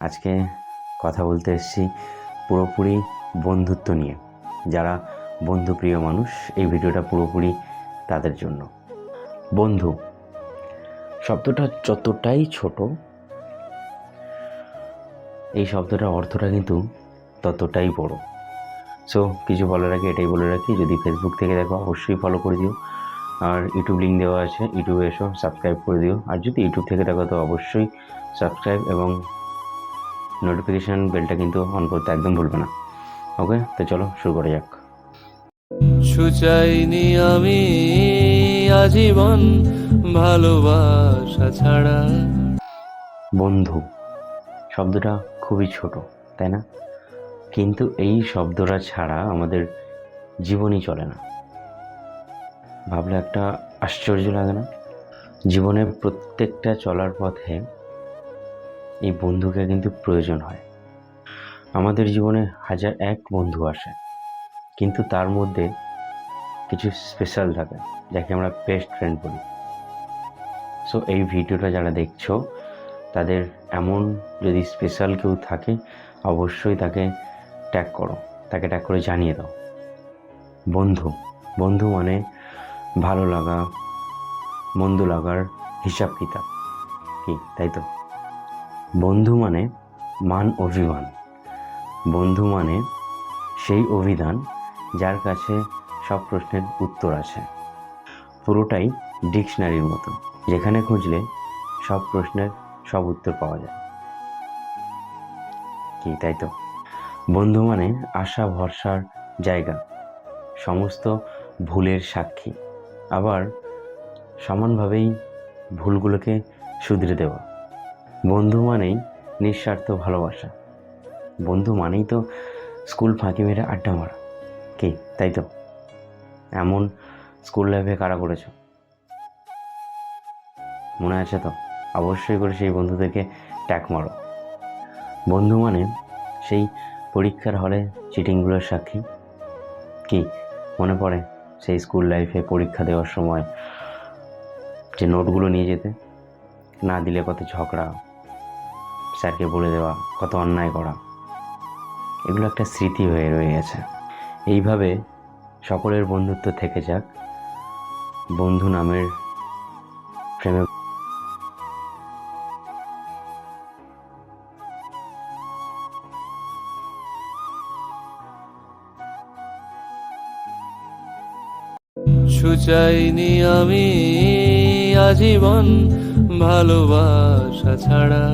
আজকে কথা বলতে এসেছি পুরোপুরি বন্ধুত্ব নিয়ে। যারা বন্ধুপ্রিয় মানুষ, এই ভিডিওটা পুরোপুরি তাদের জন্য। বন্ধু শব্দটা যতটাই ছোট, এই শব্দটার অর্থটা কিন্তু ততটাই বড়। সো কিছু বলার আগে এটাই বলে রাখি, যদি ফেসবুক থেকে দেখো, অবশ্যই ফলো করে দিও। আর ইউটিউব লিঙ্ক দেওয়া আছে ইউটিউবে এসো সাবস্ক্রাইব করে দিও। আর যদি ইউটিউব থেকে দেখো, তো অবশ্যই সাবস্ক্রাইব এবং নোটিফিকেশান বেলটা কিন্তু অন করতে একদম ভুলবে না। ওকে তো চলো শুরু করা যাক। সুচাইনি আমি আজীবন ভালোবাসা ছাড়া। বন্ধু শব্দটা খুবই ছোট তাই না? কিন্তু এই শব্দটা ছাড়া আমাদের জীবনই চলে না। ভাবলে একটা আশ্চর্য লাগে না? জীবনে প্রত্যেকটা চলার পথে এই বন্ধুকে কিন্তু প্রয়োজন হয়। আমাদের জীবনে হাজার এক বন্ধু আসে, কিন্তু তার মধ্যে কিছু স্পেশাল থাকে, যাকে আমরা বেস্ট ফ্রেন্ড বলি। সো এই ভিডিওটা যারা দেখছ, তাদের এমন যদি স্পেশাল কেউ থাকে, অবশ্যই তাকে ট্যাগ করো, তাকে ট্যাগ করে জানিয়ে দাও। বন্ধু বন্ধু মানে ভালো লাগা, মন্দ লাগার হিসাব কিতাব কি, তাই তো? বন্ধু মানে মান অভিমান। বন্ধু মানে সেই অভিধান যার কাছে সব প্রশ্নের উত্তর আছে পুরোটাই ডিকশনারির মতো, যেখানে খুঁজলে সব প্রশ্নের সব উত্তর পাওয়া যায়। কি, তাই তো? বন্ধু মানে আশা, ভরসার জায়গা, সমস্ত ভুলের সাক্ষী। আবার সমানভাবেই ভুলগুলোকে শুধরে দেওয়া। বন্ধু মানেই নিঃস্বার্থ ভালোবাসা। বন্ধু মানেই তো স্কুল ফাঁকি মেরে আড্ডা মারা। কি? তাই তো? এমন স্কুল লাইফে কারা করেছ? মনে আছে তো? অবশ্যই করে সেই বন্ধুদেরকে ট্যাক মারো। বন্ধু মানে সেই পরীক্ষার হলে চিটিংগুলোর সাক্ষী। কি? মনে পড়ে সেই স্কুল লাইফে পরীক্ষা দেওয়ার সময় যে নোটগুলো নিয়ে যেতে? না দিলে কত ঝগড়া স্যারকে বলে দেওয়া, কত অন্যায় করা। এগুলো একটা স্মৃতি হয়ে রয়ে গেছে। এইভাবে সকলের বন্ধুত্ব থেকে যাক। বন্ধু নামের প্রেমে সুচাইনি আমি আজীবন ভালোবাসা ছাড়া